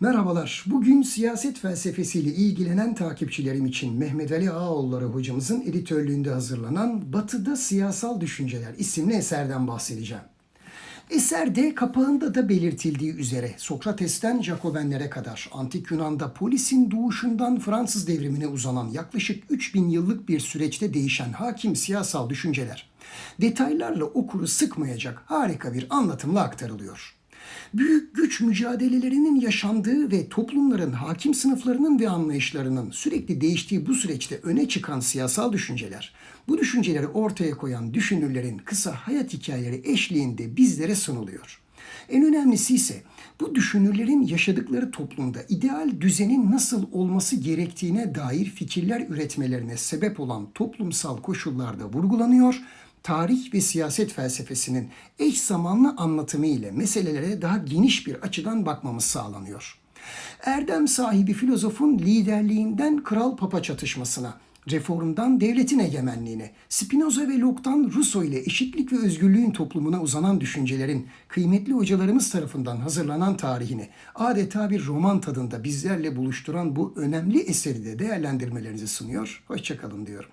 Merhabalar. Bugün siyaset felsefesiyle ilgilenen takipçilerim için Mehmet Ali Ağaoğulları hocamızın editörlüğünde hazırlanan Batı'da Siyasal Düşünceler isimli eserden bahsedeceğim. Eserde kapağında da belirtildiği üzere Sokrates'ten Jacobenlere kadar Antik Yunan'da polisin doğuşundan Fransız devrimine uzanan yaklaşık 3000 yıllık bir süreçte değişen hakim siyasal düşünceler detaylarla okuru sıkmayacak harika bir anlatımla aktarılıyor büyük güç mücadelelerinin yaşandığı ve toplumların hakim sınıflarının ve anlayışlarının sürekli değiştiği bu süreçte öne çıkan siyasal düşünceler, bu düşünceleri ortaya koyan düşünürlerin kısa hayat hikayeleri eşliğinde bizlere sunuluyor. En önemlisi ise bu düşünürlerin yaşadıkları toplumda ideal düzenin nasıl olması gerektiğine dair fikirler üretmelerine sebep olan toplumsal koşullarda vurgulanıyor tarih ve siyaset felsefesinin eş zamanlı anlatımı ile meselelere daha geniş bir açıdan bakmamız sağlanıyor. Erdem sahibi filozofun liderliğinden kral papa çatışmasına, reformdan devletin egemenliğine, Spinoza ve Locke'dan Rousseau ile eşitlik ve özgürlüğün toplumuna uzanan düşüncelerin kıymetli hocalarımız tarafından hazırlanan tarihini adeta bir roman tadında bizlerle buluşturan bu önemli eseri de değerlendirmelerinizi sunuyor. Hoşçakalın diyorum.